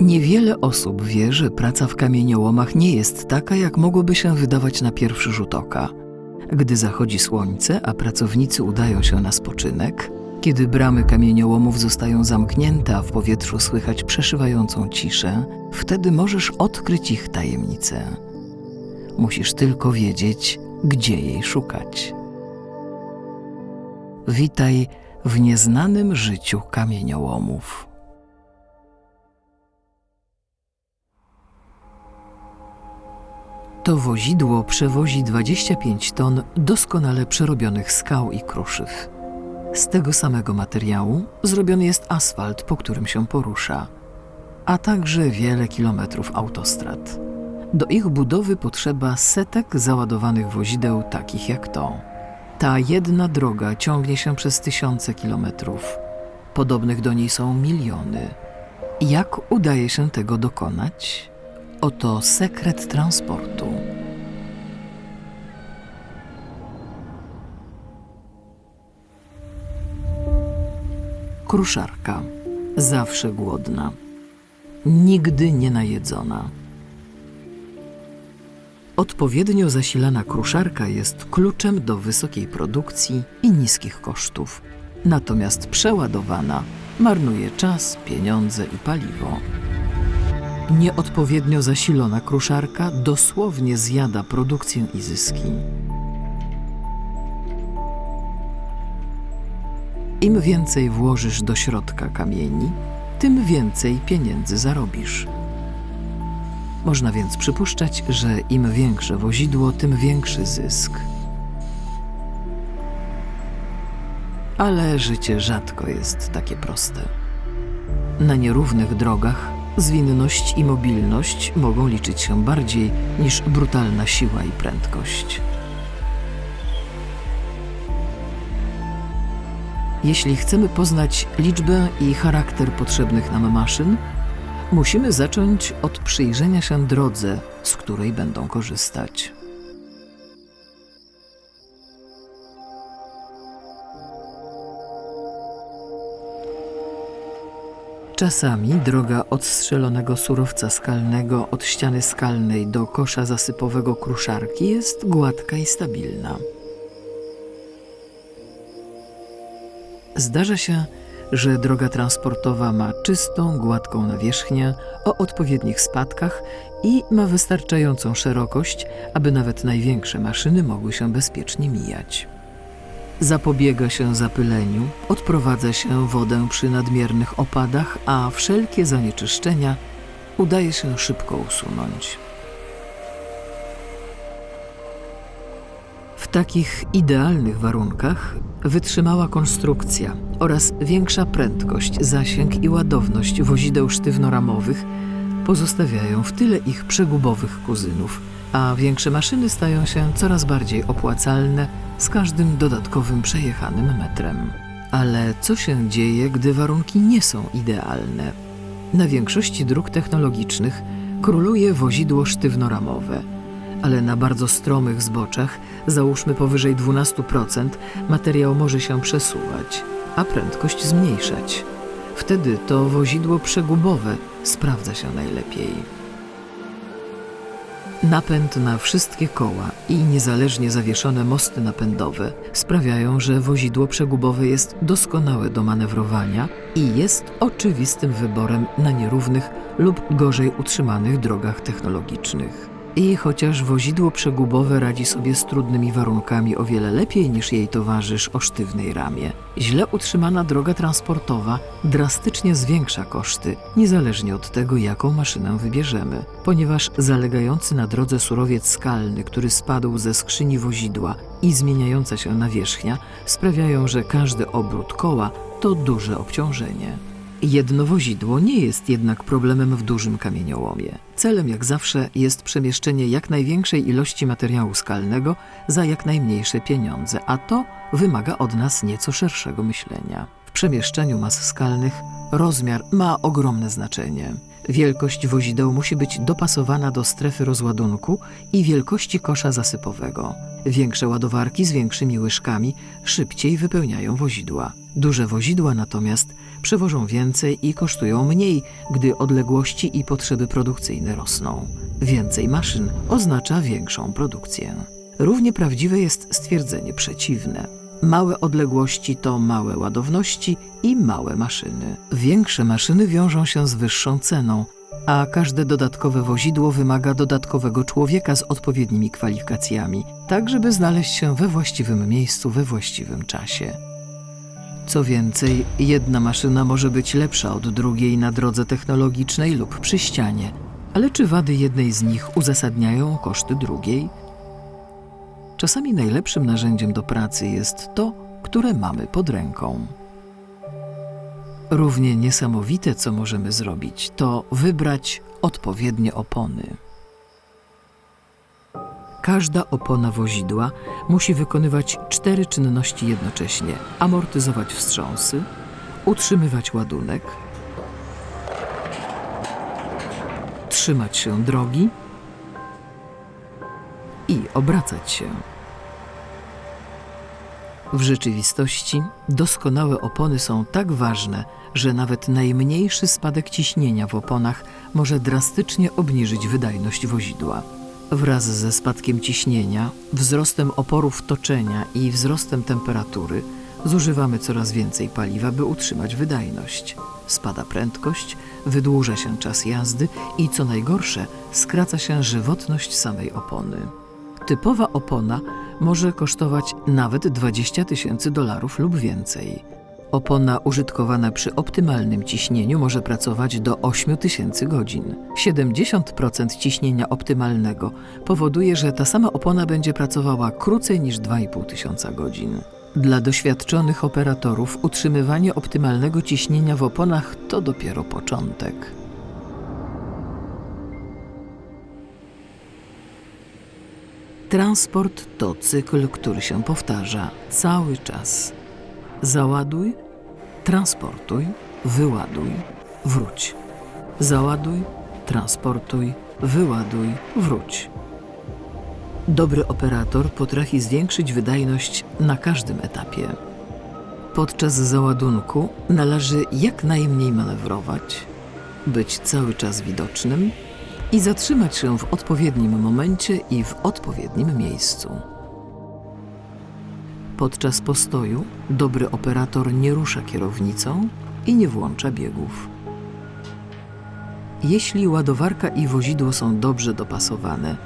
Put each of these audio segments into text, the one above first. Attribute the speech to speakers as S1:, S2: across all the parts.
S1: Niewiele osób wie, że praca w kamieniołomach nie jest taka, jak mogłoby się wydawać na pierwszy rzut oka. Gdy zachodzi słońce, a pracownicy udają się na spoczynek, kiedy bramy kamieniołomów zostają zamknięte, a w powietrzu słychać przeszywającą ciszę, wtedy możesz odkryć ich tajemnicę. Musisz tylko wiedzieć, gdzie jej szukać. Witaj w nieznanym życiu kamieniołomów. To wozidło przewozi 25 ton doskonale przerobionych skał i kruszyw. Z tego samego materiału zrobiony jest asfalt, po którym się porusza, a także wiele kilometrów autostrad. Do ich budowy potrzeba setek załadowanych wozideł takich jak to. Ta jedna droga ciągnie się przez tysiące kilometrów. Podobnych do niej są miliony. Jak udaje się tego dokonać? Oto sekret transportu. Kruszarka. Zawsze głodna. Nigdy nie najedzona. Odpowiednio zasilana kruszarka jest kluczem do wysokiej produkcji i niskich kosztów. Natomiast przeładowana marnuje czas, pieniądze i paliwo. Nieodpowiednio zasilona kruszarka dosłownie zjada produkcję i zyski. Im więcej włożysz do środka kamieni, tym więcej pieniędzy zarobisz. Można więc przypuszczać, że im większe wozidło, tym większy zysk. Ale życie rzadko jest takie proste. Na nierównych drogach zwinność i mobilność mogą liczyć się bardziej niż brutalna siła i prędkość. Jeśli chcemy poznać liczbę i charakter potrzebnych nam maszyn, musimy zacząć od przyjrzenia się drodze, z której będą korzystać. Czasami droga od strzelonego surowca skalnego od ściany skalnej do kosza zasypowego kruszarki jest gładka i stabilna. Zdarza się, że droga transportowa ma czystą, gładką nawierzchnię o odpowiednich spadkach i ma wystarczającą szerokość, aby nawet największe maszyny mogły się bezpiecznie mijać. Zapobiega się zapyleniu, odprowadza się wodę przy nadmiernych opadach, a wszelkie zanieczyszczenia udaje się szybko usunąć. W takich idealnych warunkach wytrzymała konstrukcja oraz większa prędkość, zasięg i ładowność wozideł sztywnoramowych pozostawiają w tyle ich przegubowych kuzynów, a większe maszyny stają się coraz bardziej opłacalne z każdym dodatkowym przejechanym metrem. Ale co się dzieje, gdy warunki nie są idealne? Na większości dróg technologicznych króluje wozidło sztywnoramowe, ale na bardzo stromych zboczach, załóżmy powyżej 12%, materiał może się przesuwać, a prędkość zmniejszać. Wtedy to wozidło przegubowe sprawdza się najlepiej. Napęd na wszystkie koła i niezależnie zawieszone mosty napędowe sprawiają, że wozidło przegubowe jest doskonałe do manewrowania i jest oczywistym wyborem na nierównych lub gorzej utrzymanych drogach technologicznych. I chociaż wozidło przegubowe radzi sobie z trudnymi warunkami o wiele lepiej niż jej towarzysz o sztywnej ramie, źle utrzymana droga transportowa drastycznie zwiększa koszty, niezależnie od tego, jaką maszynę wybierzemy, ponieważ zalegający na drodze surowiec skalny, który spadł ze skrzyni wozidła i zmieniająca się nawierzchnia sprawiają, że każdy obrót koła to duże obciążenie. Jedno wozidło nie jest jednak problemem w dużym kamieniołomie. Celem, jak zawsze, jest przemieszczenie jak największej ilości materiału skalnego za jak najmniejsze pieniądze, a to wymaga od nas nieco szerszego myślenia. W przemieszczeniu mas skalnych rozmiar ma ogromne znaczenie. Wielkość wozideł musi być dopasowana do strefy rozładunku i wielkości kosza zasypowego. Większe ładowarki z większymi łyżkami szybciej wypełniają wozidła. Duże wozidła natomiast przewożą więcej i kosztują mniej, gdy odległości i potrzeby produkcyjne rosną. Więcej maszyn oznacza większą produkcję. Równie prawdziwe jest stwierdzenie przeciwne. Małe odległości to małe ładowności i małe maszyny. Większe maszyny wiążą się z wyższą ceną, a każde dodatkowe wozidło wymaga dodatkowego człowieka z odpowiednimi kwalifikacjami, tak żeby znaleźć się we właściwym miejscu we właściwym czasie. Co więcej, jedna maszyna może być lepsza od drugiej na drodze technologicznej lub przy ścianie, ale czy wady jednej z nich uzasadniają koszty drugiej? Czasami najlepszym narzędziem do pracy jest to, które mamy pod ręką. Równie niesamowite, co możemy zrobić, to wybrać odpowiednie opony. Każda opona wozidła musi wykonywać cztery czynności jednocześnie: amortyzować wstrząsy, utrzymywać ładunek, trzymać się drogi i obracać się. W rzeczywistości doskonałe opony są tak ważne, że nawet najmniejszy spadek ciśnienia w oponach może drastycznie obniżyć wydajność wozidła. Wraz ze spadkiem ciśnienia, wzrostem oporów toczenia i wzrostem temperatury zużywamy coraz więcej paliwa, by utrzymać wydajność. Spada prędkość, wydłuża się czas jazdy i co najgorsze, skraca się żywotność samej opony. Typowa opona może kosztować nawet 20 tysięcy dolarów lub więcej. Opona użytkowana przy optymalnym ciśnieniu może pracować do 8 tysięcy godzin. 70% ciśnienia optymalnego powoduje, że ta sama opona będzie pracowała krócej niż 2,5 tysiąca godzin. Dla doświadczonych operatorów utrzymywanie optymalnego ciśnienia w oponach to dopiero początek. Transport to cykl, który się powtarza cały czas. Załaduj, transportuj, wyładuj, wróć. Załaduj, transportuj, wyładuj, wróć. Dobry operator potrafi zwiększyć wydajność na każdym etapie. Podczas załadunku należy jak najmniej manewrować, być cały czas widocznym i zatrzymać się w odpowiednim momencie i w odpowiednim miejscu. Podczas postoju dobry operator nie rusza kierownicą i nie włącza biegów. Jeśli ładowarka i wozidło są dobrze dopasowane,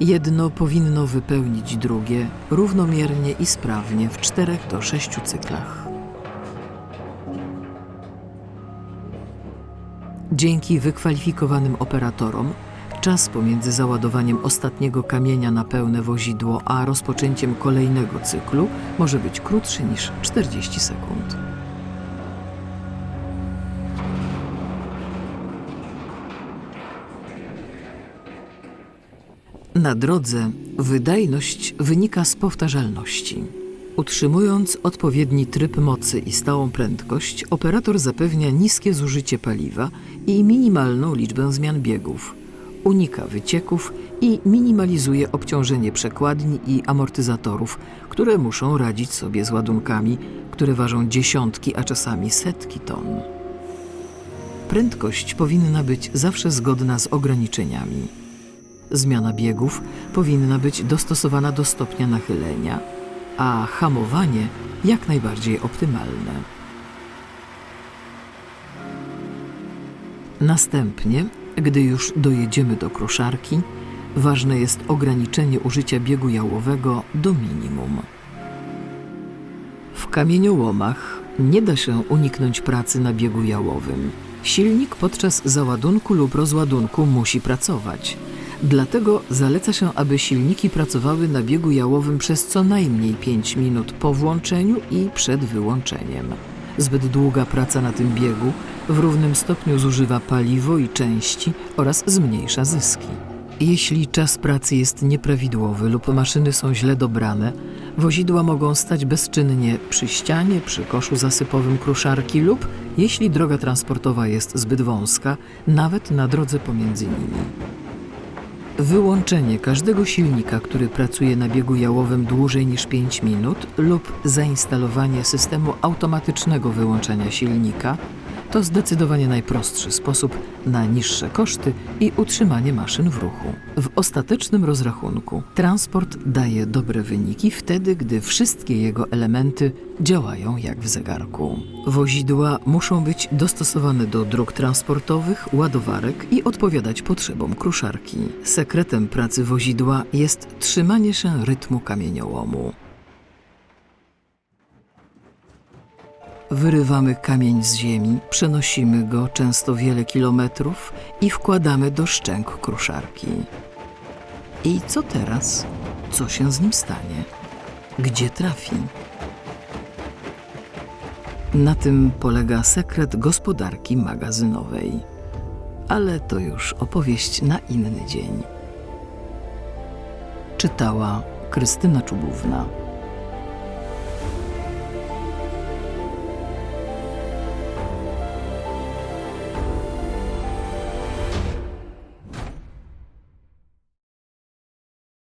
S1: jedno powinno wypełnić drugie równomiernie i sprawnie w czterech do sześciu cyklach. Dzięki wykwalifikowanym operatorom czas pomiędzy załadowaniem ostatniego kamienia na pełne wozidło a rozpoczęciem kolejnego cyklu może być krótszy niż 40 sekund. Na drodze wydajność wynika z powtarzalności. Utrzymując odpowiedni tryb mocy i stałą prędkość, operator zapewnia niskie zużycie paliwa i minimalną liczbę zmian biegów. Unika wycieków i minimalizuje obciążenie przekładni i amortyzatorów, które muszą radzić sobie z ładunkami, które ważą dziesiątki, a czasami setki ton. Prędkość powinna być zawsze zgodna z ograniczeniami. Zmiana biegów powinna być dostosowana do stopnia nachylenia, a hamowanie jak najbardziej optymalne. Następnie, gdy już dojedziemy do kruszarki, ważne jest ograniczenie użycia biegu jałowego do minimum. W kamieniołomach nie da się uniknąć pracy na biegu jałowym. Silnik podczas załadunku lub rozładunku musi pracować. Dlatego zaleca się, aby silniki pracowały na biegu jałowym przez co najmniej 5 minut po włączeniu i przed wyłączeniem. Zbyt długa praca na tym biegu w równym stopniu zużywa paliwo i części oraz zmniejsza zyski. Jeśli czas pracy jest nieprawidłowy lub maszyny są źle dobrane, wozidła mogą stać bezczynnie przy ścianie, przy koszu zasypowym kruszarki lub, jeśli droga transportowa jest zbyt wąska, nawet na drodze pomiędzy nimi. Wyłączenie każdego silnika, który pracuje na biegu jałowym dłużej niż 5 minut lub zainstalowanie systemu automatycznego wyłączania silnika To zdecydowanie najprostszy sposób na niższe koszty i utrzymanie maszyn w ruchu. W ostatecznym rozrachunku transport daje dobre wyniki wtedy, gdy wszystkie jego elementy działają jak w zegarku. Wozidła muszą być dostosowane do dróg transportowych, ładowarek i odpowiadać potrzebom kruszarki. Sekretem pracy wozidła jest trzymanie się rytmu kamieniołomu. Wyrywamy kamień z ziemi, przenosimy go często wiele kilometrów i wkładamy do szczęk kruszarki. I co teraz? Co się z nim stanie? Gdzie trafi? Na tym polega sekret gospodarki magazynowej. Ale to już opowieść na inny dzień. Czytała Krystyna Czubówna.